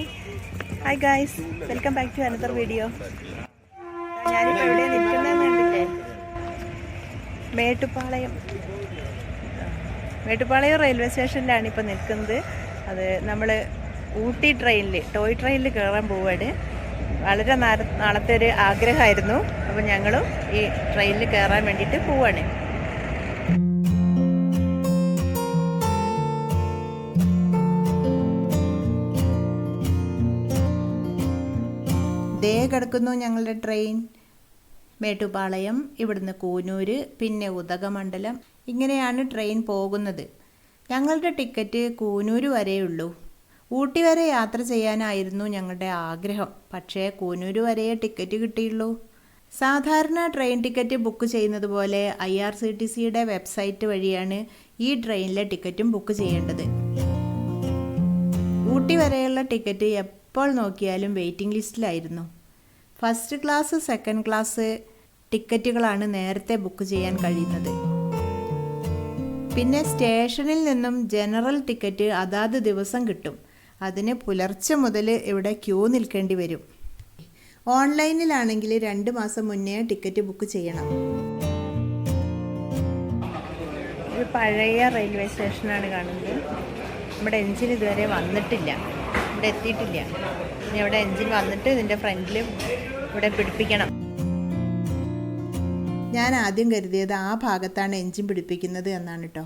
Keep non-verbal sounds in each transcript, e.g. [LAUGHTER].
Hi hi guys welcome back to another video ഞാനിപ്പോൾ എവിടെ നിൽക്കുന്നതെന്ന് മേട്ടുപ്പാളയം. മേട്ടുപ്പാളയം റെയിൽവേ സ്റ്റേഷനിലാണ് ഇപ്പോൾ നിൽക്കുന്നത്. അത് നമ്മൾ ഊട്ടി ട്രെയിനിൽ ടോയ് ട്രെയിനിൽ കയറാൻ പോവാണ്. വളരെ നാളത്തെ ഒരു ആഗ്രഹമായിരുന്നു. അപ്പോൾ ഞങ്ങളും ഈ ട്രെയിനിൽ കയറാൻ വേണ്ടിയിട്ട് പോവാണ്. ദേ കിടക്കുന്നു ഞങ്ങളുടെ ട്രെയിൻ മേട്ടുപാളയം ഇവിടുന്ന് കൂനൂര് പിന്നെ ഉദകമണ്ഡലം. ഇങ്ങനെയാണ് ട്രെയിൻ പോകുന്നത്. ഞങ്ങളുടെ ടിക്കറ്റ് കൂനൂര് വരെയുള്ളൂ ഊട്ടി വരെ യാത്ര ചെയ്യാനായിരുന്നു ഞങ്ങളുടെ ആഗ്രഹം. പക്ഷേ കൂനൂര് വരെയേ ടിക്കറ്റ് കിട്ടിയുള്ളൂ. സാധാരണ ട്രെയിൻ ടിക്കറ്റ് ബുക്ക് ചെയ്യുന്നത് പോലെ ഐ ആർ സി ടി സിയുടെ വെബ്സൈറ്റ് വഴിയാണ് ഈ ട്രെയിനിലെ ടിക്കറ്റും ബുക്ക് ചെയ്യേണ്ടത്. ഊട്ടി വരെയുള്ള ടിക്കറ്റ് എപ്പോൾ നോക്കിയാലും വെയിറ്റിംഗ് ലിസ്റ്റിലായിരുന്നു ഫസ്റ്റ് ക്ലാസ് സെക്കൻഡ് ക്ലാസ് ടിക്കറ്റുകളാണ് നേരത്തെ ബുക്ക് ചെയ്യാൻ കഴിയുന്നത്. പിന്നെ സ്റ്റേഷനിൽ നിന്നും ജനറൽ ടിക്കറ്റ് അതാത് ദിവസം കിട്ടും. അതിന് പുലർച്ചെ മുതൽ ഇവിടെ ക്യൂ നിൽക്കേണ്ടി വരും. ഓൺലൈനിലാണെങ്കിൽ രണ്ട് മാസം മുന്നേ ടിക്കറ്റ് ബുക്ക് ചെയ്യണം. പഴയ റെയിൽവേ സ്റ്റേഷനാണ് കാണുന്നത്. നമ്മുടെ എഞ്ചിൻ ഇതുവരെ വന്നിട്ടില്ല. ഇവിടെ എത്തിയിട്ടില്ല. ഇനി ഇവിടെ എൻജിൻ വന്നിട്ട് ഇതിന്റെ ഫ്രണ്ടിൽ ഇവിടെ പിടിപ്പിക്കണം. ഞാൻ ആദ്യം കരുതിയത് ആ ഭാഗത്താണ് എൻജിൻ പിടിപ്പിക്കുന്നത് എന്നാണ് കേട്ടോ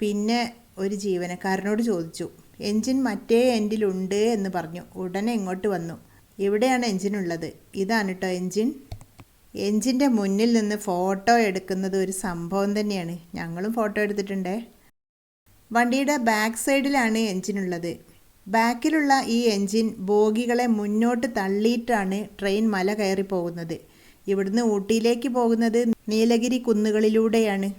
പിന്നെ ഒരു ജീവനക്കാരനോട് ചോദിച്ചു. എൻജിൻ മറ്റേ എൻഡിലുണ്ട് എന്ന് പറഞ്ഞു. ഉടനെ ഇങ്ങോട്ട് വന്നു. എവിടെയാണ് എൻജിൻ ഉള്ളത്. ഇതാണ് കേട്ടോ എൻജിൻ എൻജിന്റെ മുന്നിൽ നിന്ന് ഫോട്ടോ എടുക്കുന്നത് ഒരു സംഭവം തന്നെയാണ്. ഞങ്ങളും ഫോട്ടോ എടുത്തിട്ടുണ്ട്. വണ്ടിയുടെ ബാക്ക് സൈഡിലാണ് എൻജിൻ ഉള്ളത്. ബാക്കിലുള്ള ഈ എൻജിൻ ബോഗികളെ മുന്നോട്ട് തള്ളിയിട്ടാണ് ട്രെയിൻ മല കയറി പോകുന്നത്. ഇവിടുന്ന് ഊട്ടിയിലേക്ക് പോകുന്നത് നീലഗിരി കുന്നുകളിലൂടെയാണ്.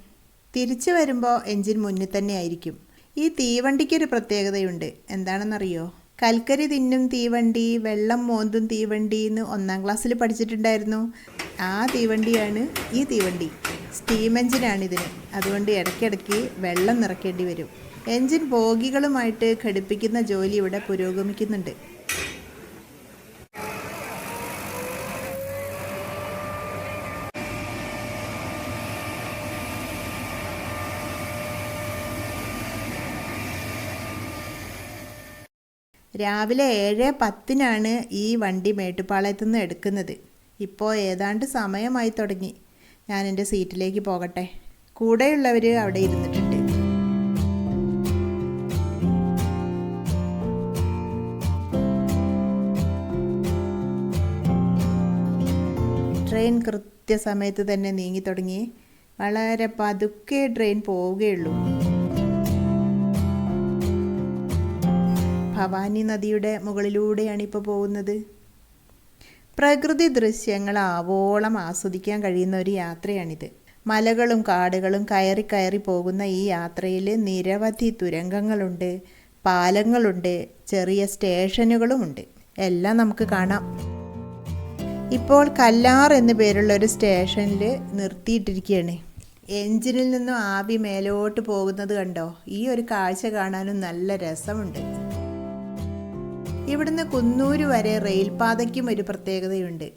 തിരിച്ചു വരുമ്പോൾ എൻജിൻ മുന്നിൽ തന്നെ ആയിരിക്കും. ഈ തീവണ്ടിക്കൊരു പ്രത്യേകതയുണ്ട്. എന്താണെന്നറിയോ? കൽക്കരി തിന്നും തീവണ്ടി വെള്ളം മോന്തും തീവണ്ടി എന്ന് ഒന്നാം ക്ലാസ്സിൽ പഠിച്ചിട്ടുണ്ടായിരുന്നു. ആ തീവണ്ടിയാണ് ഈ തീവണ്ടി. സ്റ്റീം എഞ്ചിനാണിതിന്. അതുകൊണ്ട് ഇടയ്ക്കിടയ്ക്ക് വെള്ളം നിറയ്ക്കേണ്ടി വരും. എൻജിൻ ബോഗികളുമായിട്ട് ഘടിപ്പിക്കുന്ന ജോലി ഇവിടെ പുരോഗമിക്കുന്നുണ്ട്. രാവിലെ ഏഴ് പത്തിനാണ് ഈ വണ്ടി മേട്ടുപ്പാളയത്തു നിന്ന് എടുക്കുന്നത്. ഇപ്പോൾ ഏതാണ്ട് സമയമായി തുടങ്ങി. ഞാൻ എന്റെ സീറ്റിലേക്ക് പോകട്ടെ. കൂടെയുള്ളവർ അവിടെ ഇരുന്നിട്ടുണ്ട്. ട്രെയിൻ കൃത്യസമയത്ത് തന്നെ നീങ്ങി തുടങ്ങി. വളരെ പതുക്കെ ട്രെയിൻ പോവുകയുള്ളൂ. ഭവാനി നദിയുടെ മുകളിലൂടെയാണ് ഇപ്പോൾ പോകുന്നത്. പ്രകൃതി ദൃശ്യങ്ങൾ ആവോളം ആസ്വദിക്കാൻ കഴിയുന്ന ഒരു യാത്രയാണിത്. മലകളും കാടുകളും കയറി കയറി പോകുന്ന ഈ യാത്രയിൽ നിരവധി തുരങ്കങ്ങളുണ്ട് പാലങ്ങളുണ്ട് ചെറിയ സ്റ്റേഷനുകളുമുണ്ട്. എല്ലാം നമുക്ക് കാണാം. ഇപ്പോൾ കല്ലാർ എന്നു പേരുള്ള ഒരു സ്റ്റേഷനിൽ നിർത്തിയിട്ടിരിക്കുകയാണ്. എഞ്ചിനിൽ നിന്നും ആവി മേലോട്ട് പോകുന്നത് കണ്ടോ? ഈ ഒരു കാഴ്ച കാണാനും നല്ല രസമുണ്ട്. ഇവിടുന്ന് കുന്നൂര് വരെ റെയിൽപാതയ്ക്കും ഒരു പ്രത്യേകതയുണ്ട്.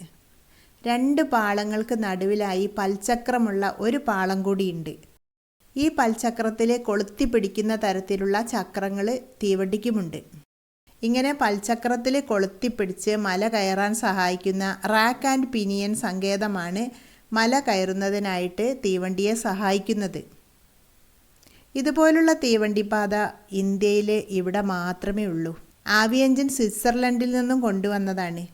രണ്ട് പാളങ്ങൾക്ക് നടുവിലായി പൽചക്രമുള്ള ഒരു പാളം കൂടിയുണ്ട്. ഈ പൽചക്രത്തിലെ കൊളുത്തി പിടിക്കുന്ന തരത്തിലുള്ള ചക്രങ്ങൾ തീവണ്ടിക്കുമുണ്ട്. ഇങ്ങനെ പൽചക്രത്തിൽ കൊളുത്തിപ്പിടിച്ച് മല കയറാൻ സഹായിക്കുന്ന റാക്ക് ആൻഡ് പിനിയൻ സങ്കേതമാണ് മല കയറുന്നതിനായിട്ട് തീവണ്ടിയെ സഹായിക്കുന്നത്. ഇതുപോലുള്ള തീവണ്ടിപ്പാത ഇന്ത്യയിൽ ഇവിടെ മാത്രമേ ഉള്ളൂ. ആവി സ്വിറ്റ്സർലൻഡിൽ നിന്നും കൊണ്ടുവന്നതാണ്.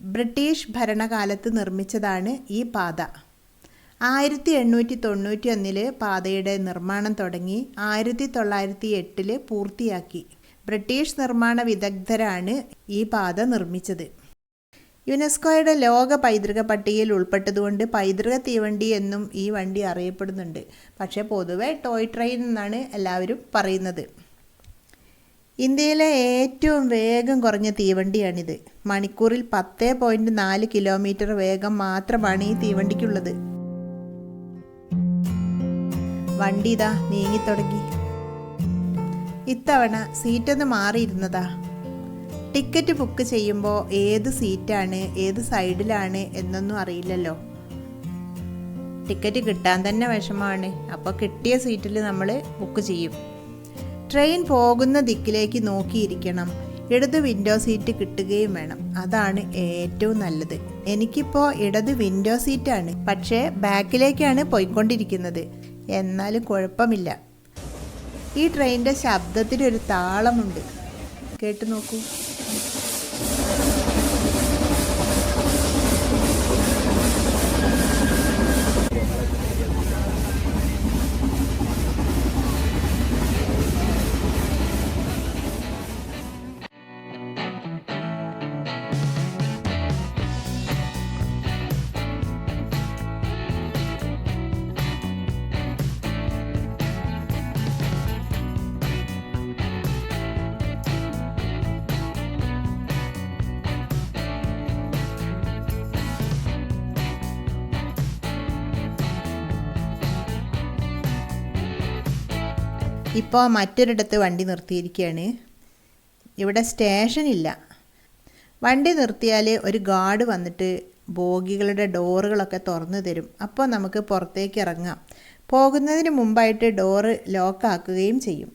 ബ്രിട്ടീഷ് ഭരണകാലത്ത് നിർമ്മിച്ചതാണ് ഈ പാത. ആയിരത്തി എണ്ണൂറ്റി തൊണ്ണൂറ്റി ഒന്നിൽ പാതയുടെ നിർമ്മാണം തുടങ്ങി ആയിരത്തി തൊള്ളായിരത്തി എട്ടിൽ പൂർത്തിയാക്കി. ബ്രിട്ടീഷ് നിർമ്മാണ വിദഗ്ധരാണ് ഈ പാത നിർമ്മിച്ചത്. യുനെസ്കോയുടെ ലോക പൈതൃക പട്ടികയിൽ ഉൾപ്പെട്ടതുകൊണ്ട് പൈതൃക തീവണ്ടി എന്നും ഈ വണ്ടി അറിയപ്പെടുന്നുണ്ട്. പക്ഷേ പൊതുവെ ടോയ് ട്രെയിൻ എന്നാണ് എല്ലാവരും പറയുന്നത്. ഇന്ത്യയിലെ ഏറ്റവും വേഗം കുറഞ്ഞ തീവണ്ടിയാണിത്. മണിക്കൂറിൽ പത്ത് പോയിന്റ് നാല് കിലോമീറ്റർ വേഗം മാത്രമാണ് ഈ തീവണ്ടിക്കുള്ളത്. വണ്ടി ഇതാ നീങ്ങിത്തുടങ്ങി ഇത്തവണ സീറ്റൊന്ന് മാറിയിരുന്നതാ. ടിക്കറ്റ് ബുക്ക് ചെയ്യുമ്പോൾ ഏത് സീറ്റാണ് ഏത് സൈഡിലാണ് എന്നൊന്നും അറിയില്ലല്ലോ. ടിക്കറ്റ് കിട്ടാൻ തന്നെ വിഷമമാണ്. അപ്പോൾ കിട്ടിയ സീറ്റിൽ നമ്മൾ ബുക്ക് ചെയ്യും. ട്രെയിൻ പോകുന്ന ദിക്കിലേക്ക് നോക്കിയിരിക്കണം. ഇടത് വിൻഡോ സീറ്റ് കിട്ടുകയും വേണം. അതാണ് ഏറ്റവും നല്ലത്. എനിക്കിപ്പോൾ ഇടത് വിൻഡോ സീറ്റാണ് പക്ഷേ ബാക്കിലേക്കാണ് പോയിക്കൊണ്ടിരിക്കുന്നത്. എന്നാലും കുഴപ്പമില്ല. ഈ ട്രെയിനിന്റെ ശബ്ദത്തിനൊരു താളമുണ്ട്. കേട്ടു നോക്കൂ. ഇപ്പോൾ മറ്റൊരിടത്ത് വണ്ടി നിർത്തിയിരിക്കുകയാണ് ഇവിടെ സ്റ്റേഷൻ ഇല്ല വണ്ടി നിർത്തിയാൽ ഒരു ഗാർഡ് വന്നിട്ട് ബോഗികളുടെ ഡോറുകളൊക്കെ തുറന്നു തരും. അപ്പോൾ നമുക്ക് പുറത്തേക്ക് ഇറങ്ങാം. പോകുന്നതിന് മുമ്പായിട്ട് ഡോറ് ലോക്കാക്കുകയും ചെയ്യും.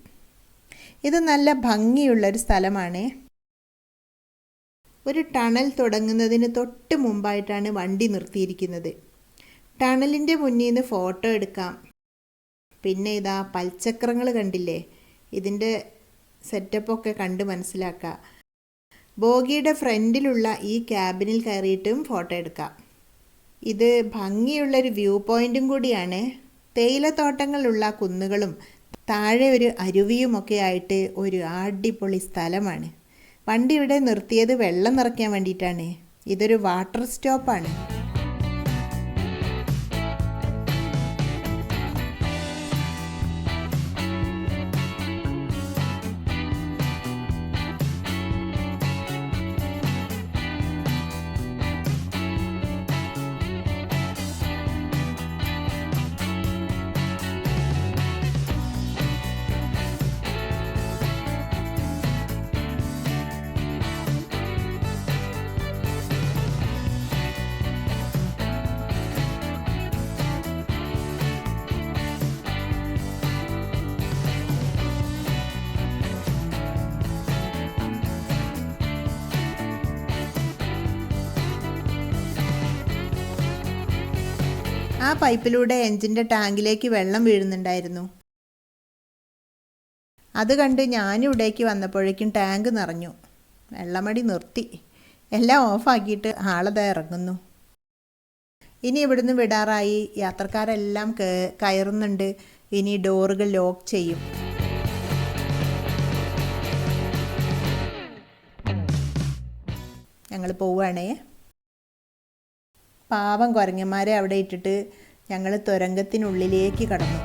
ഇത് നല്ല ഭംഗിയുള്ളൊരു സ്ഥലമാണ്. ഒരു ടണൽ തുടങ്ങുന്നതിന് തൊട്ട് മുമ്പായിട്ടാണ് വണ്ടി നിർത്തിയിരിക്കുന്നത്. ടണലിന്റെ മുന്നിൽ നിന്ന് ഫോട്ടോ എടുക്കാം. പിന്നെ ഇതാ പൽച്ചക്രങ്ങൾ കണ്ടില്ലേ? ഇതിന്റെ സെറ്റപ്പൊക്കെ കണ്ട് മനസ്സിലാക്കുക ബോഗിയുടെ ഫ്രണ്ടിലുള്ള ഈ ക്യാബിനിൽ കയറിയിട്ടും ഫോട്ടോ എടുക്കാം. ഇത് ഭംഗിയുള്ളൊരു വ്യൂ പോയിന്റും കൂടിയാണ്. തേയിലത്തോട്ടങ്ങളുള്ള കുന്നുകളും താഴെ ഒരു അരുവിയുമൊക്കെ ആയിട്ട് ഒരു അടിപൊളി സ്ഥലമാണ്. വണ്ടി ഇവിടെ നിർത്തിയത് വെള്ളം നിറയ്ക്കാൻ വേണ്ടിയിട്ടാണ്. ഇതൊരു വാട്ടർ സ്റ്റോപ്പാണ് ആ പൈപ്പിലൂടെ എഞ്ചിന്റെ ടാങ്കിലേക്ക് വെള്ളം വീഴുന്നുണ്ടായിരുന്നു. അത് കണ്ട് ഞാനിവിടേക്ക് വന്നപ്പോഴേക്കും ടാങ്ക് നിറഞ്ഞു. വെള്ളമടി നിർത്തി. എല്ലാം ഓഫാക്കിയിട്ട് ആളത ഇറങ്ങുന്നു. ഇനി ഇവിടുന്ന് വിടാറായി. യാത്രക്കാരെല്ലാം കയറുന്നുണ്ട്. ഇനി ഡോറുകൾ ലോക്ക് ചെയ്യും. ഞങ്ങൾ പോവുകയാണേ. പാവം കുരങ്ങന്മാരെ അവിടെ ഇട്ടിട്ട് ഞങ്ങൾ തുരങ്കത്തിനുള്ളിലേക്ക് കടന്നു.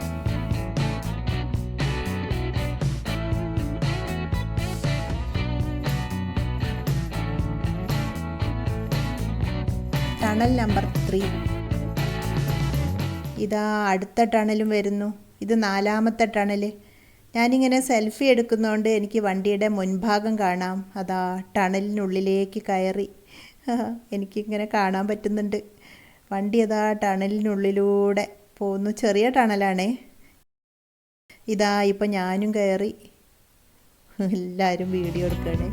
Tunnel number three. ഇതാ അടുത്ത ടണലും വരുന്നു. ഇത് നാലാമത്തെ ടണൽ ഞാനിങ്ങനെ സെൽഫി എടുക്കുന്നതുകൊണ്ട് എനിക്ക് വണ്ടിയുടെ മുൻഭാഗം കാണാം. അതാ ടണലിനുള്ളിലേക്ക് കയറി. [LAUGHS] എനിക്കിങ്ങനെ കാണാൻ പറ്റുന്നുണ്ട്. വണ്ടി അതാ ടണലിനുള്ളിലൂടെ പോകുന്നു ചെറിയ ടണലാണേ. ഇതാ ഇപ്പം ഞാനും കയറി എല്ലാവരും വീഡിയോ എടുക്കണേ.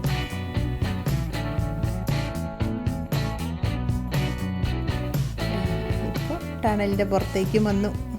ടണലിന്റെ പുറത്തേക്കും വന്നു.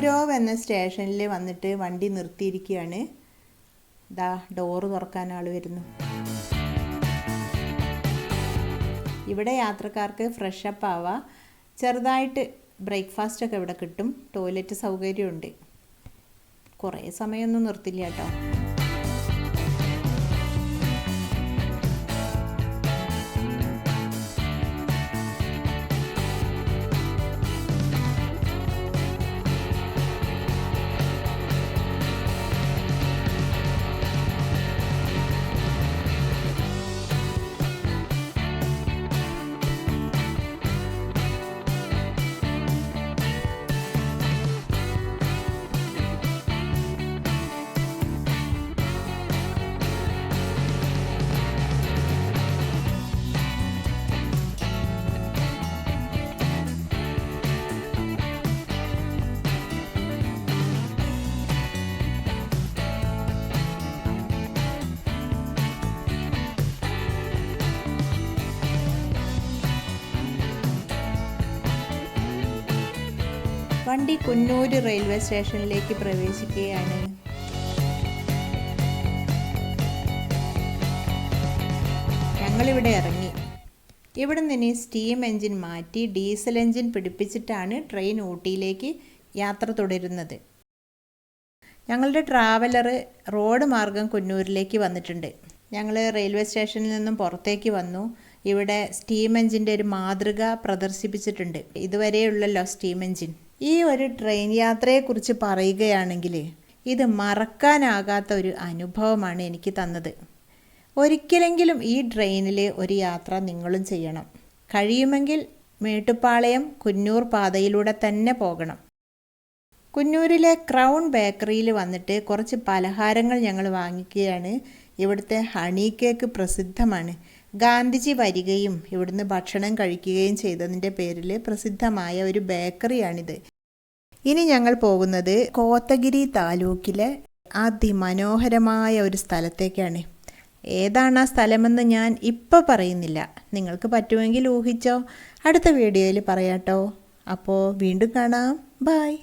ഹിൽഗ്രോവ് എന്ന സ്റ്റേഷനിൽ വന്നിട്ട് വണ്ടി നിർത്തിയിരിക്കുകയാണ് ദാ ഡോറ് തുറക്കാൻ ആൾ വരുന്നു. ഇവിടെ യാത്രക്കാർക്ക് ഫ്രഷ് അപ്പ് ആവാം. ചെറുതായിട്ട് ബ്രേക്ക്ഫാസ്റ്റ് ഒക്കെ ഇവിടെ കിട്ടും. ടോയ്ലറ്റ് സൗകര്യമുണ്ട്. കുറേ സമയമൊന്നും നിർത്തില്ല കേട്ടോ. വണ്ടി കുന്നൂര് റെയിൽവേ സ്റ്റേഷനിലേക്ക് പ്രവേശിക്കുകയാണ്. ഞങ്ങളിവിടെ ഇറങ്ങി. ഇവിടെ നിന്ന് സ്റ്റീം എൻജിൻ മാറ്റി ഡീസൽ എൻജിൻ പിടിപ്പിച്ചിട്ടാണ് ട്രെയിൻ ഊട്ടിയിലേക്ക് യാത്ര തുടരുന്നത്. ഞങ്ങളുടെ ട്രാവലർ റോഡ് മാർഗം കുന്നൂരിലേക്ക് വന്നിട്ടുണ്ട്. ഞങ്ങൾ റെയിൽവേ സ്റ്റേഷനിൽ നിന്നും പുറത്തേക്ക് വന്നു. ഇവിടെ സ്റ്റീം എൻജിന്റെ ഒരു മാതൃക പ്രദർശിപ്പിച്ചിട്ടുണ്ട്. ഇതുവരെയുള്ളല്ലോ സ്റ്റീം എൻജിൻ ഈ ഒരു ട്രെയിൻ യാത്രയെക്കുറിച്ച് പറയുകയാണെങ്കിൽ ഇത് മറക്കാനാകാത്ത ഒരു അനുഭവമാണ് എനിക്ക് തന്നത്. ഒരിക്കലെങ്കിലും ഈ ട്രെയിനിൽ ഒരു യാത്ര നിങ്ങളും ചെയ്യണം. കഴിയുമെങ്കിൽ മേട്ടുപ്പാളയം കുന്നൂർ പാതയിലൂടെ തന്നെ പോകണം. കുന്നൂരിലെ ക്രൗൺ ബേക്കറിയിൽ വന്നിട്ട് കുറച്ച് പലഹാരങ്ങൾ ഞങ്ങൾ വാങ്ങിക്കുകയാണ്. ഇവിടുത്തെ ഹണി കേക്ക് പ്രസിദ്ധമാണ്. ഗാന്ധിജി വരികയും ഇവിടുന്ന് ഭക്ഷണം കഴിക്കുകയും ചെയ്തതിന്റെ പേരിൽ പ്രസിദ്ധമായ ഒരു ബേക്കറിയാണിത് ഇനി ഞങ്ങൾ പോകുന്നത് കോത്തഗിരി താലൂക്കിലെ അതിമനോഹരമായ ഒരു സ്ഥലത്തേക്കാണ്. ഏതാണ് ആ സ്ഥലമെന്ന് ഞാൻ ഇപ്പോൾ പറയുന്നില്ല. നിങ്ങൾക്ക് പറ്റുമെങ്കിൽ ഊഹിച്ചോ. അടുത്ത വീഡിയോയിൽ പറയാട്ടോ. അപ്പോൾ വീണ്ടും കാണാം. ബായ്